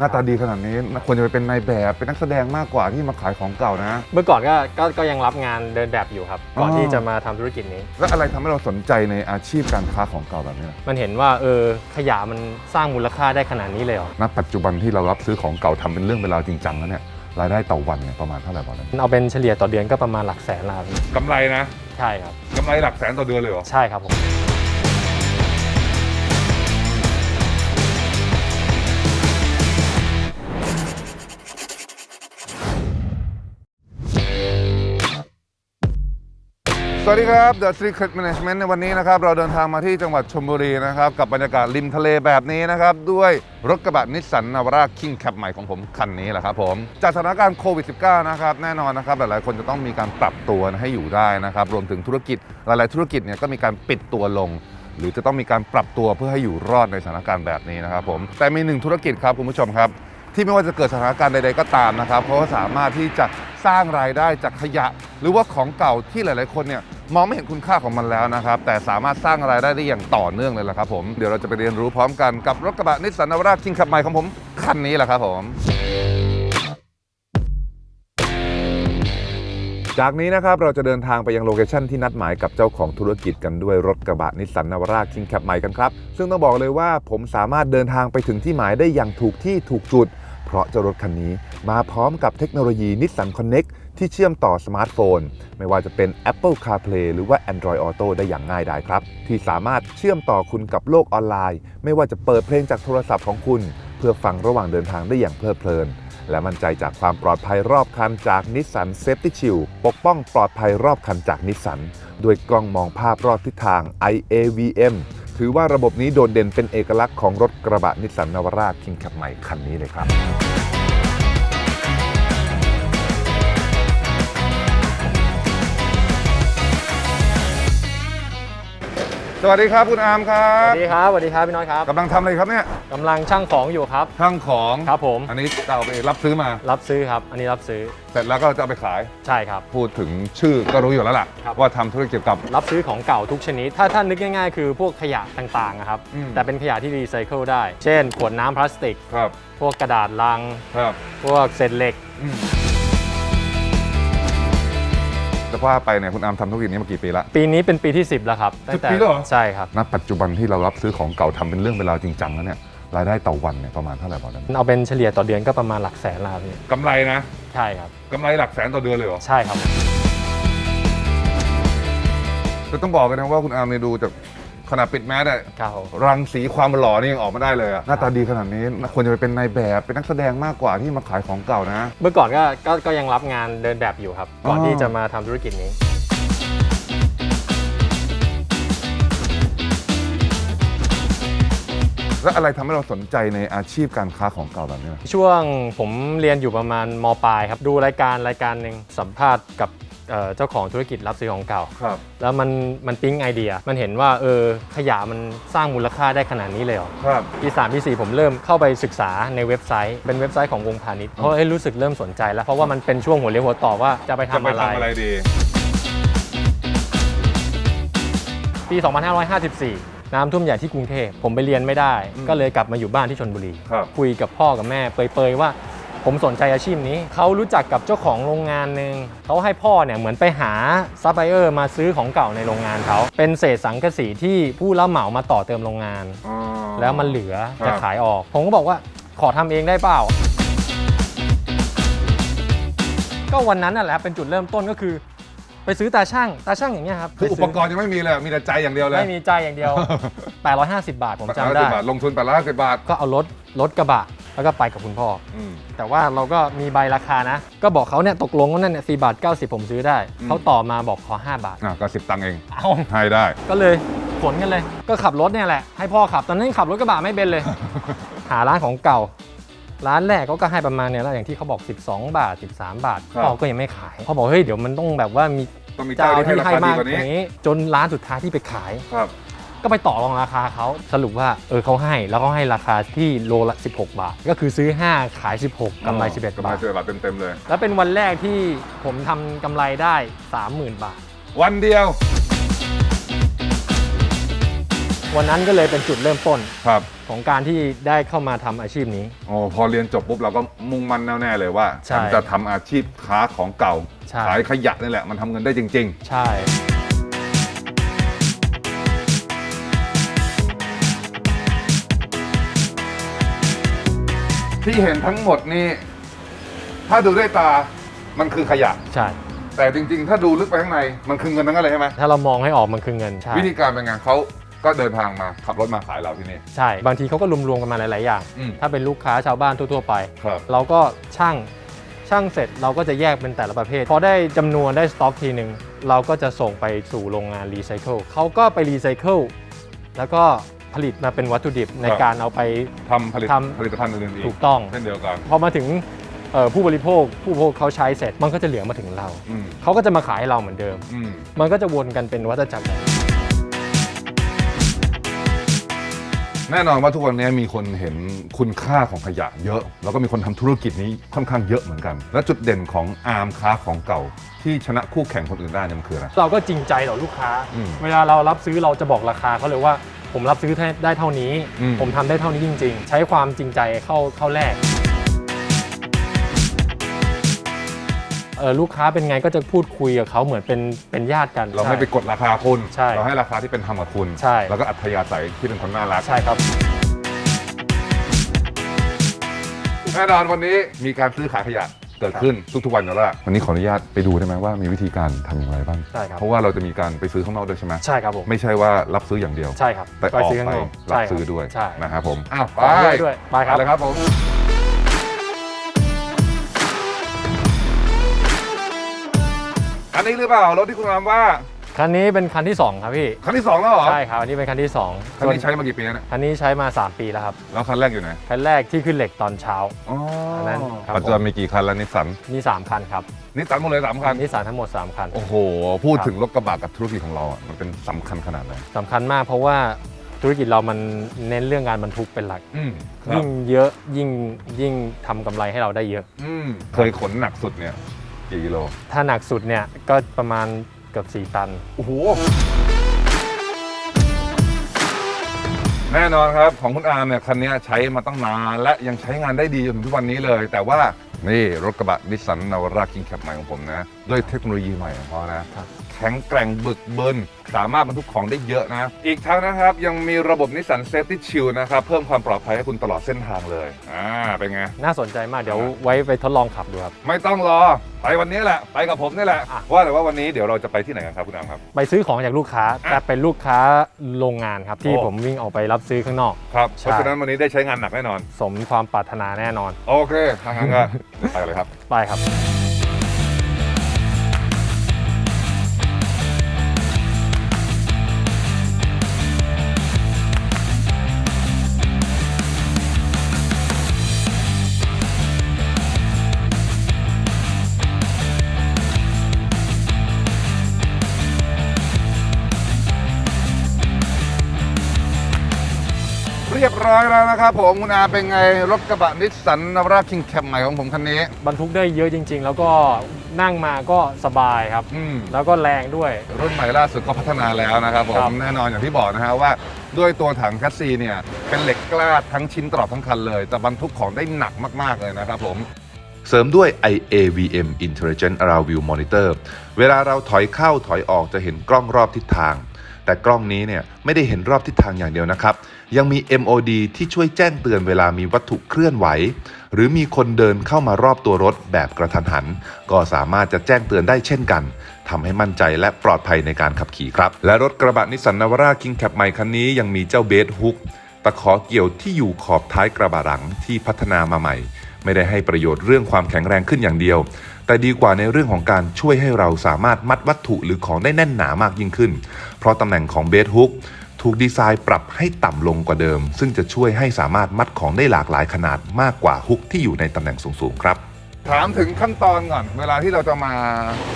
หน้าตาดีขนาดนี้ควรจะไปเป็นนายแบบเป็นนักแสดงมากกว่าที่มาขายของเก่านะ เมื่อก่อนก็ก็ก็ยังรับงานเดินแบบอยู่ครับ ก่อนอ๋อ ที่จะมาทำธุรกิจนี้ แล้วอะไรทำให้เราสนใจในอาชีพการค้าของเก่าแบบนี้ล่ะมันเห็นว่าเออขยะมันสร้างมูลค่าได้ขนาดนี้เลยเหรอณปัจจุบันที่เรารับซื้อของเก่าทำเป็นเรื่องเป็นราวจริงจังแล้วเนี่ยรายได้ต่อวันเนี่ยประมาณเท่าไหร่บอลนั้นเอาเป็นเฉลี่ยต่อเดือนก็ประมาณหลักแสนละครับกำไรนะ ใช่ครับกำไรหลักแสนต่อเดือนเลยเหรอ ใช่ครับผม สวัสดีครับ The Secret Management ในวันนี้นะครับ เราเดินทางมาที่จังหวัดชลบุรีนะครับ กับบรรยากาศริมทะเลแบบนี้นะครับ ด้วยรถกระบะนิสสันนาวราคิงแคปใหม่ของผมคันนี้แหละครับผมจากสถานการณ์โควิด -19 นะครับ แน่นอนนะครับ หลายๆ คนจะต้องมีการปรับตัวให้อยู่ได้นะครับ รวมถึงธุรกิจหลาย ๆ ธุรกิจเนี่ยก็มีการปิดตัวลง หรือจะต้องมีการปรับตัวเพื่อให้อยู่รอดในสถานการณ์แบบนี้นะครับผมแต่มีหนึ่งธุรกิจครับคุณผู้ชมครับ ที่ไม่ว่าจะเกิดสถานการณ์ใด ๆ ก็ตามนะครับเขาก็สามารถที่จะสร้างรายได้จากขยะ หรือว่าของเก่าที่หลาย ๆ คนเนี่ย มองไม่เห็นคุณค่าของมันแล้วนะครับ แต่สามารถสร้างรายได้ได้อย่างต่อเนื่องเลยละครับผม เดี๋ยวเราจะไปเรียนรู้พร้อมกันกับรถกระบะนิสสันนาวราคิงขับใหม่ของผมคันนี้แหละครับผมจากนี้นะครับเราจะเดินทางไปยังโลเคชันที่นัดหมายกับเจ้าของธุรกิจกันด้วยรถกระบะนิสสันนาวราคิงแคปใหม่กันครับ ซึ่งต้องบอกเลยว่าผมสามารถเดินทางไปถึงที่หมายได้อย่างถูกที่ถูกจุด เพราะเจ้ารถคันนี้มาพร้อมกับเทคโนโลยีนิสสัน Connect ที่เชื่อมต่อสมาร์ทโฟน ไม่ว่าจะเป็น Apple CarPlay หรือว่า Android Auto ได้อย่างง่ายดายครับ ที่สามารถเชื่อมต่อคุณกับโลกออนไลน์ ไม่ว่าจะเปิดเพลงจากโทรศัพท์ของคุณ เพื่อฟังระหว่างเดินทางได้อย่างเพลิดเพลิน และมั่นใจจากความปลอดภัยรอบคันจากนิสสัน Safety Shield ปกป้องปลอดภัยรอบคันจากนิสสันด้วยกล้องมองภาพรอบทิศทาง IAVM ถือว่าระบบนี้โดดเด่นเป็นเอกลักษณ์ของรถกระบะนิสสันนาวาร่าคิงแคปใหม่คันนี้เลยครับ สวัสดีครับคุณอาร์มครัสบวัสดีครับสวัสดีครับพี่น้อยครับกำลังทำอะไรครับเนี่ยกำลังช่างของอยู่ครับ ช่างของครับผม อันนี้จะเอาไปรับซื้อมา รับซื้อครับ อันนี้รับซื้อเสร็จแล้วก็จะเอาไปขายใช่ครับ พูดถึงชื่อก็รู้อยู่แล้วล่ะ ครับ ว่าทำธุรกิจเกี่ยวกับ รับซื้อของเก่าทุกชนิด ถ้าท่านนึกง่ายๆ คือพวกขยะต่างๆอะครับ อืม แต่เป็นขยะที่รีไซเคิลได้ เช่น ขวดน้ำพลาสติก ครับพวกกระดาษลัง ครับพวกเศษเหล็ก อืม จะว่าไปเนี่ยคุณอาร์มทำธุรกิจนี้มากี่ปีละ ปีนี้เป็นปีที่ 10 แล้วครับสิบปีแล้วเหรอ ใช่ครับ ณปัจจุบันที่เรารับซื้อของเก่าทำเป็นเรื่องเป็นราวจริงจังแล้วเนี่ยรายได้ต่อวันเนี่ยประมาณเท่าไหร่บอลนั้นเอาเป็นเฉลี่ยต่อเดือนก็ประมาณหลักแสนละครับพี่กำไรนะใช่ครับ กำไรหลักแสนต่อเดือนเลยเหรอใช่ครับจะต้องบอกกันนะว่าคุณอาร์มเนี่ยดูจาก ขนาดปิดแมสอะครับผม รังสีความหล่อนี่ยังออกมาได้เลยอะหน้าตาดีขนาดนี้ควรจะไปเป็นนายแบบเป็นนักแสดงมากกว่าที่มาขายของเก่านะ เมื่อก่อนก็ก็ก็ยังรับงานเดินแบบอยู่ครับ ก่อนอ๋อ ที่จะมาทำธุรกิจนี้ แล้วอะไรทำให้เราสนใจในอาชีพการค้าของเก่าแบบนี้ล่ะช่วงผมเรียนอยู่ประมาณมปลายครับ ดูรายการรายการหนึ่งสัมภาษณ์กับ เอ่อเจ้าของธุรกิจรับซื้อของเก่า ครับ แล้วมันมันปิ๊งไอเดีย มันเห็นว่าเออขยะมันสร้างมูลค่าได้ขนาดนี้เลยเหรอ ครับ ปี3ปี4ผมเริ่มเข้าไปศึกษาในเว็บไซต์ เป็นเว็บไซต์ของวงพาณิชย์เพราะเอ้ยรู้สึกเริ่มสนใจแล้ว เพราะว่ามันเป็นช่วงหัวเรียวหัวต่อว่าจะไปจะทำไปอะไร ทำอะไรดี ปี 2554 น้ำท่วมใหญ่ที่กรุงเทพผมไปเรียนไม่ได้ อืมก็เลยกลับมาอยู่บ้านที่ชนบุรี ครับ คุยกับพ่อกับแม่เปยๆว่า ผมสนใจอาชีพนี้เขารู้จักกับเจ้าของโรงงานหนึ่งเขาให้พ่อเนี่ยเหมือนไปหาซัพพลายเออร์มาซื้อของเก่าในโรงงานเขาเป็นเศษสังกะสีที่ผู้รับเหมามาต่อเติมโรงงาน อ๋อ แล้วมันเหลือครับจะขายออก ผมก็บอกว่าขอทำเองได้เปล่า ก็วันนั้นน่ะแหละเป็นจุดเริ่มต้นก็คือ ไปซื้อตาช่างตาช่างอย่างเงี้ยครับคืออุไปปซื้กรณ์ยังไม่มีเลย มีแต่ใจอย่างเดียวเลยไม่มีใจอย่างเดียว 850 บาทผมจำ850ได้ บาทลงทุนแปดร้อยห้าสิบบาท ก็เอารถรถกระบะ แล้วก็ไปกับคุณพ่อ อืม แต่ว่าเราก็มีใบราคานะ ก็บอกเขาเนี่ยตกลงว่านั่นเนี่ยสี่บาท90 ผมซื้อได้ อืม เขาต่อมาบอกขอ 5 บาท อะก็สิบตังค์เอง เอา ให้ได้ ก็เลยขนกันเลย ก็ขับรถเนี่ยแหละ ให้พ่อขับ ตอนนั้นขับรถกระบะไม่เป็นเลย หาร้านของเก่า ร้านแรกเขาก็ให้ประมาณเนี่ยแล้วอย่างที่เขาบอก 12 บาท 13 บาทครับ พ่อก็ยังไม่ขายพ่อบอกเฮ้ยเดี๋ยวมันต้องแบบว่ามีต้องมีเจ้าเจ้าที่ให้ที่ราให้คาดีมากกว่านี้อย่างนี้ จนร้านสุดท้ายที่ไปขาย ครับ ก็ไปต่อรองราคาเขาสรุปว่าเออเขาให้แล้วก็ให้ราคาที่โลละ 16 บาท ก็คือซื้อ 5 ขาย 16กำไร 11 กำไรบาทสิบบาทเต็มๆเลย แล้วเป็นวันแรกที่ผมทำกำไรได้ 30,000 บาท วันเดียวผวันนั้นก็เลยเป็นจุดเริ่มต้นครับของการที่ได้เข้ามาทำอาชีพนี้โอ้พอเรียนจบปุ๊บเราก็มุ่งมั่นแน่ๆเลยว่าใช่ฉันจะทำอาชีพค้าของเก่า ใช่ ขายขยะนี่แหละ มันทำเงินได้จริง ใช่ ที่เห็นทั้งหมดนี่ ถ้าดูด้วยตามันคือขยะ ใช่ แต่จริง ๆ ถ้าดูลึกไปข้างในมันคือเงินทั้งนั้นเลยใช่ไหมถ้าเรามองให้ออกมันคือเงินใช่วิธีการเป็นไงเขาก็เดินทางมาขับรถมาขายเราที่นี่ ใช่ บางทีเขาก็รวมๆกันมาหลายๆอย่าง อืม ถ้าเป็นลูกค้าชาวบ้านทั่วๆไป ครับ เราก็ช่างช่างเสร็จเราก็จะแยกเป็นแต่ละประเภท พอได้จำนวนได้สต็อกทีหนึ่งเราก็จะส่งไปสู่โรงงานรีไซเคิลเขาก็ไปรีไซเคิลแล้วก็ ผลิตมาเป็นวัตถุดิบในการเอาไป ทำผลิตทำ ผลิตภัณฑ์อื่นๆอีถูกกต้อง เช่นเดียวกันพอมาถึงเอ่อผู้บริโภค ผู้บริโภคเขาใช้เสร็จ มันก็จะเหลือมาถึงเรา อืมเขาก็จะมาขายให้เราเหมือนเดิม อืม มันก็จะวนกันเป็นวัฏจักร แบบนี้แน่นอนว่าทุกวันนี้มีคนเห็นคุณค่าของขยะเยอะ แล้วก็มีคนทำธุรกิจนี้ค่อนข้างเยอะเหมือนกัน และจุดเด่นของอาร์มค้าของเก่า ที่ชนะคู่แข่งคนอื่นได้เนี่ยมันคืออะไรเราก็จริงใจต่อลูกค้าอืมเวลาเรารับซื้อเราจะบอกราคาเขาเลยว่า ผมรับซื้อได้เท่านี้อืมผมทำได้เท่านี้จริง ๆ ใช้ความจริงใจเข้าเข้าแลก เออลูกค้าเป็นไงก็จะพูดคุยกับเขาเหมือนเป็นเป็นญาติกันเราไม่ไปใช่ กดราคาคุณ ใช่เราให้ราคาที่เป็นธรรมกับคุณ ใช่ แล้วก็อัธยาศัยที่เป็นคนน่ารัก ใช่ครับ แน่นอนวันนี้มีการซื้อขายขยะเกิดขึ้นทุกๆวันอยู่แล้วล่ะวันนี้ขออนุญาตไปดูได้ไหมว่ามีวิธีการทำอย่างไรบ้างใช่ครับ เพราะว่าเราจะมีการไปซื้อข้างนอกด้วยใช่ไหมใช่ครับผมไม่ใช่ว่ารับซื้ออย่างเดียว ใช่ครับแต่ออกซื้ข้างไปนอกรับใช่คซื้อด้วยใช่ นะครับผมอ้าวไปขอด้วยด้วยไปครับ เลยครับผม นนี้หรือเปล่ารถที่คุณรามว่าคันนี้เป็นคันที่ 2 ครับพี่ คันที่สองแล้วเหรอใช่ครับอันนี้เป็นคันที่2คันนี้ใช้มากี่ปีแล้วเนี่ยคันนี้ใช้มา 3 ปีแล้วครับแล้วคันแรกอยู่ไหนคันแรกที่ขึ้นเหล็กตอนเช้า อ๋ออนนั้นครับ ปัจจุบันมีกี่คันแล้วนิสสันมี3คันครับนิสสันหมดเลยสามคันนิสสันทั้งหมด 3 คัน โอ้โห พูดถึงรถกระบะกับธุรกิจของเราอะมันเป็นสำคัญขนาดไหนสำคัญมากเพราะว่าธุรกิจเรามันเน้นเรื่องงานบรรทุกเป็นหลัก อืมยิ่งเยอะยิ่งยิ่งทำกำไรให้เราได้เยอะ อืมเคยขนหนักสุดเนี่ย กี่กิโล ถ้าหนักสุดเนี่ยก็ประมาณเกือบ4 ตัน โอ้โห แน่นอนครับของคุณอาร์มเนี่ยคันนี้ใช้มาตั้งนานและยังใช้งานได้ดีจนถึงทุกวันนี้เลย แต่ว่านี่รถกระบะนิสสันนาวาร่าคิงแคปใหม่ของผมนะ ด้วยเทคโนโลยีใหม่ของเขานะครับ แข็งแกร่งบึกบึนสามารถบรรทุกของได้เยอะนะ อีกทั้งนะครับยังมีระบบนิสสันเซฟตี้ชิลนะครับ เพิ่มความปลอดภัยให้คุณตลอดเส้นทางเลย อ่า เป็นไง น่าสนใจมากเดี๋ยวไว้ไปทดลองขับดูครับ ไม่ต้องรอ ไปวันนี้แหละ ไปกับผมนี่แหละอะว่าแต่ว่าวันนี้เดี๋ยวเราจะไปที่ไหนกันครับคุณอาร์มครับ ไปซื้อของจากลูกค้า แต่เป็นลูกค้าโรงงานครับ ที่โอ้ ผมวิ่งออกไปรับซื้อข้างนอก ครับใช่เพราะฉะนั้นวันนี้ได้ใช้งานหนักแน่นอน สมความปรารถนาแน่นอน โอเคทางนั้นก็ ไปเลยครับ ไปครับ นะครับผมคุณอาเป็นไงรถกระบะนิสสันนาวาร่าคิงแคปใหม่ของผมคันนี้ บรรทุกได้เยอะจริง ๆ แล้วก็นั่งมาก็สบายครับ อืม แล้วก็แรงด้วย รุ่นใหม่ล่าสุดก็พัฒนาแล้วนะครับผครัมบ แน่นอนอย่างที่บอกนะฮะว่า ด้วยตัวถังแคสซีเนี่ยเป็นเหล็กกล้าทั้งชิ้นตลอดทั้งคันเลย แต่บรรทุกของได้หนักมาก ๆ เลยนะครับผม เสริมด้วย IAVM Intelligent Around View Monitor เวลาเราถอยเข้าถอยออกจะเห็นกล้องรอบทิศทาง แต่กล้องนี้เนี่ยไม่ได้เห็นรอบทิศทางอย่างเดียวนะครับ ยังมี MOD ที่ช่วยแจ้งเตือนเวลามีวัตถุเคลื่อนไหว หรือมีคนเดินเข้ามารอบตัวรถแบบกระทันหัน ก็สามารถจะแจ้งเตือนได้เช่นกันทำให้มั่นใจและปลอดภัยในการขับขี่ครับ และรถกระบะนิสสันนาวาร่าคิงแคปใหม่คันนี้ยังมีเจ้าเบสฮุกตะขอเกี่ยวที่อยู่ขอบท้ายกระบะหลังที่พัฒนามาใหม่ ไม่ได้ให้ประโยชน์เรื่องความแข็งแรงขึ้นอย่างเดียว แต่ดีกว่าในเรื่องของการช่วยให้เราสามารถมัดวัตถุหรือของได้แน่นหนามากยิ่งขึ้น เพราะตำแหน่งของเบสฮุก ถูกดีไซน์ปรับให้ต่ำลงกว่าเดิม ซึ่งจะช่วยให้สามารถมัดของได้หลากหลายขนาดมากกว่าฮุกที่อยู่ในตำแหน่งสูงๆครับถามถึงขั้นตอนก่อน เวลาที่เราจะมา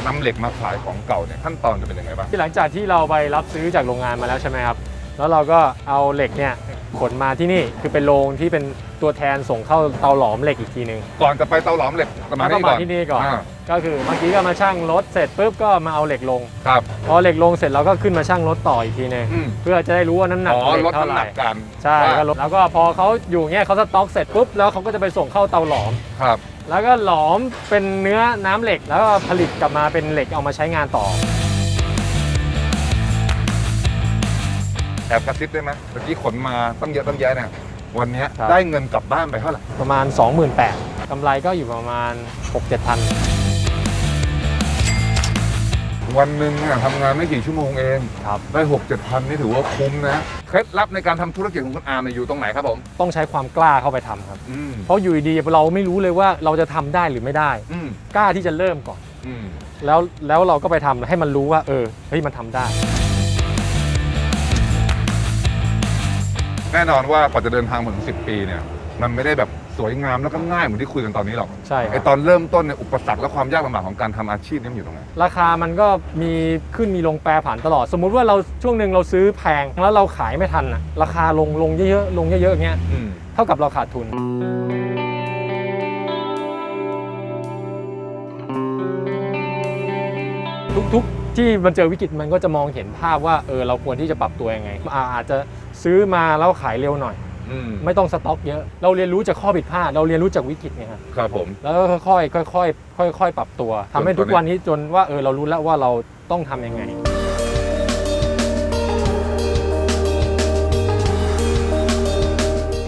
นำเหล็กมาขายของเก่าเนี่ยขั้นตอนจะเป็นยังไงบ้าง ที่หลังจากที่เราไปรับซื้อจากโรงงานมาแล้วใช่ไหมครับ แล้วเราก็เอาเหล็กเนี่ย ขนมาที่นี่คือเป็นโรงที่เป็นตัวแทนส่งเข้าเตาหลอมเหล็กอีกทีหนึ่งก่อนจะไปเตาหลอมเหล็กประมาณแล้วก็นี้มาก่อน ที่นี่ก่อน อ่า ก็คือเมื่อกี้ก็มาชั่งรถเสร็จปุ๊บก็มาเอาเหล็กลงครับพอเหล็กลงเสร็จเราก็ขึ้นมาชั่งรถต่ออีกทีหนึงอืมเพื่อจะได้รู้ว่าน้ำหนักอ๋อเหล็กลดเท่าน้ำไหหนัร่กกันใช่ว่าก็ลดแล้วก็พอเขาอยู่เงี้ยเขาสต็อกเสร็จปุ๊บแล้วเขาก็จะไปส่งเข้าเตาหลอม ครับแล้วก็หลอมเป็นเนื้อน้ำเหล็ก แล้วก็ผลิตกลับมาเป็นเหล็กเอามาใช้งานต่อ แอบกระซิบได้ไหมเมื่อกี้ขนมาตั้งเยอะตั้งแยะเนี่ยวันเนี้ยครับ ได้เงินกลับบ้านไปเท่าไหร่ประมาณ 28,000กำไรก็อยู่ประมาณ 6-7พันวันหนึ่งเนี่ยทำงานไม่กี่ชั่วโมงเอง ครับ ได้หกเจ็ดพันนี่ถือว่าคุ้มนะเคล็ดลับในการทำธุรกิจของคุณอาร์มเนี่ยอยู่ตรงไหนครับผม ต้องใช้ความกล้าเข้าไปทำครับ อืมเพราะอยู่ดีๆเราไม่รู้เลยว่าเราจะทำได้หรือไม่ได้ อืมกล้าที่จะเริ่มก่อน อืมแล้วแล้วเราก็ไปทำให้มันรู้ว่า เออเฮ้ยมันทำได้ แน่นอนว่ากว่าจะเดินทางมาถึงสิปีเนี่ยมันไม่ได้แบบสวยงามแล้วก็ง่ายเหมือนที่คุยกันตอนนี้หรอกใช่คไอรับตอนเริ่มต้นเนี่ยอุปสรรคและความยากลำบากของการทำอาชีพนี่มันอยู่ตรงไหนราคามันก็มีขึ้นมีลงแปรผันตลอด สมมุติว่าเราช่วงหนึ่งเราซื้อแพงแล้วเราขายไม่ทันอะราคาลงลงเยอะๆลงเยอะๆอย่างเงี้ยอืมเท่ากับเราขาดทุน ทุกๆ ที่มันเจอวิกฤตมันก็จะมองเห็นภาพว่าเออเราควรที่จะปรับตัวยังไงอาอาจจะซื้อมาแล้วขายเร็วหน่อย อืมไม่ต้องสต็อกเยอะ เราเรียนรู้จากข้อผิดพลาด เราเรียนรู้จากวิกฤตไงครับครับผม แล้วก็ค่อยๆค่อยๆค่อยๆปรับตัวทำให้ทุกวันนี้จนว่าเออเรารู้แล้วว่าเราต้องทำยังไง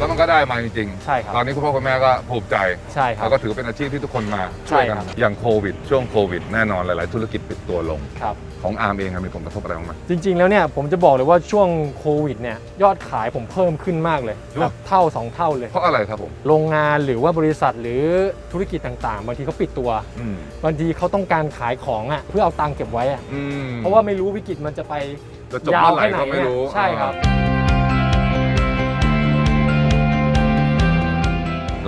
แล้วมันก็ได้มาจริงใช่ครับตอนนี้คุณพ่อคุณแม่ก็ภูมิใจใช่ครัแล้บวก็ถือเป็นอาชีพที่ทุกคนมาช่วยกันใช่ครับ อย่างโควิด ช่วงโควิด แน่นอนหลาย ๆ ธุรกิจปิดตัวลง ครับ ของอาร์มเองครับมีผลกระทบอะไรบ้างไหม จริง ๆ แล้วเนี่ยผมจะบอกเลยว่าช่วงโควิดเนี่ยยอดขายผมเพิ่มขึ้นมากเลยหรอ แบบเท่า 2 เท่าเลย เพราะอะไรครับผม โรงงานหรือว่าบริษัทหรือธุรกิจต่างๆ บางทีเขาปิดตัว อืมบางทีเขาต้องการขายของอะเพื่อเอาตังค์เก็บไว้อะอืมเพราะว่าไม่รู้วิกฤตมันจะไปจะจบยาวเมื่อไหร่แค่ไหนก็ไม่เนี่ยรู้ใช่ครับ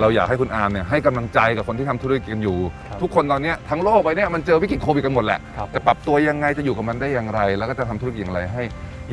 เราอยากให้คุณอาร์มเนี่ยให้กำลังใจกับคนที่ทำธุรกิจกันอยู่ ครับทุกคนตอนเนี้ยทั้งโลกไปเนี่ยมันเจอวิกฤตโควิดกันหมดแหละครับ จะปรับตัวยังไงจะอยู่กับมันได้อย่างไร แล้วก็จะทำธุรกิจอย่างไรให้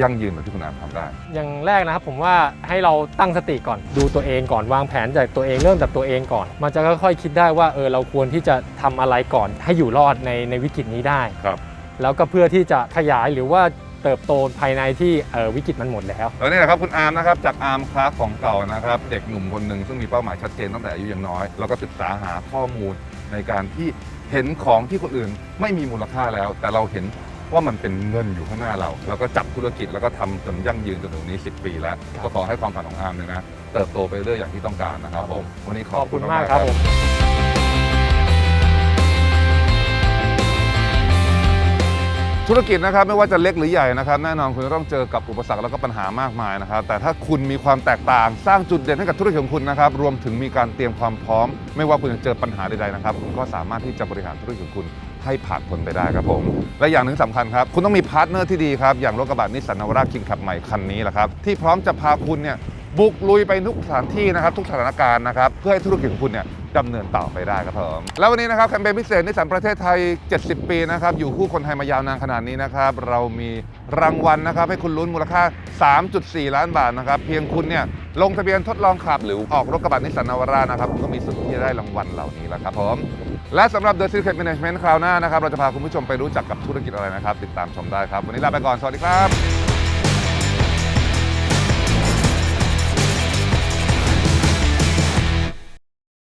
ยั่งยืนแบบที่คุณอาร์มทำได้ อย่างแรกนะครับผมว่าให้เราตั้งสติก่อนดูตัวเองก่อนวางแผนจากตัวเองเริ่มจากตัวเองก่อน มันจะค่อยๆคิดได้ว่าเออเราควรที่จะทำอะไรก่อนให้อยู่รอดในในวิกฤตนี้ได้ ครับ แล้วก็เพื่อที่จะขยายหรือว่า เติบโตภายในที่วิกฤตมันหมดแล้ว แล้วนี่แหละครับคุณอาร์มนะครับจากอาร์มคลาสของเก่านะครับเด็กหนุ่มคนหนึ่งซึ่งมีเป้าหมายชัดเจนตั้งแต่อายุยังน้อย แล้วก็ศึกษาหาข้อมูลในการที่เห็นของที่คนอื่นไม่มีมูลค่าแล้ว แต่เราเห็นว่ามันเป็นเงินอยู่ข้างหน้าเรา แล้วก็จับธุรกิจแล้วก็ทำจนยั่งยืนจนถึงนี้ 10 ปีแล้ว ก็ขอให้ความฝันของอาร์มเนี่ยนะเติบโตไปเรื่อยอย่างที่ต้องการนะครับผมวันนี้ขขออบบคุคุณณมามากกๆครับผม ธุรกิจนะครับไม่ว่าจะเล็กหรือใหญ่นะครับแน่นอนคุณจะต้องเจอกับอุปสรรคแล้วก็ปัญหามากมายนะครับแต่ถ้าคุณมีความแตกต่างสร้างจุดเด่นให้กับธุรกิจของคุณนะครับรวมถึงมีการเตรียมความพร้อม ไม่ว่าคุณจะเจอปัญหาใดๆนะครับคุณก็สามารถที่จะบริหารธุรกิจของคุณให้ผ่านพ้นไปได้ครับผม และอย่างหนึ่งสำคัญครับ คุณต้องมีพาร์ทเนอร์ที่ดีครับ อย่างรถกระบะนิสสันนาวาร่าคิงขับใหม่คันนี้แหละครับ ที่พร้อมจะพาคุณเนี่ย บุกลุยไปทุกสถานที่นะครับทุกสถานการณ์นะครับเพื่อให้ธุรกิจของคุณเนี่ยดำเนินต่อไปได้ครับผมแล้ววันนี้นะครับแคมเปญพิเศษนิสสันประเทศไทย 70 ปีนะครับอยู่คู่คนไทยมายาวนานขนาดนี้นะครับเรามีรางวัลนะครับให้คุณลุ้นมูลค่า 3.4 ล้านบาทนะครับเพียงคุณเนี่ยลงทะเบียนทดลองขับหรือออกรถกระบะนิสสันนาวาร่านะครับคุณก็มีสิทธิ์ที่จะได้รางวัลเหล่านี้แล้วครับผมและสำหรับ The Secret Management คราวหน้านะครับเราจะพาคุณผู้ชมไปรู้จักกับธุรกิจอะไรนะครับ ติดตามชมได้ครับ วันนี้ลาไปก่อน สวัสดีครับ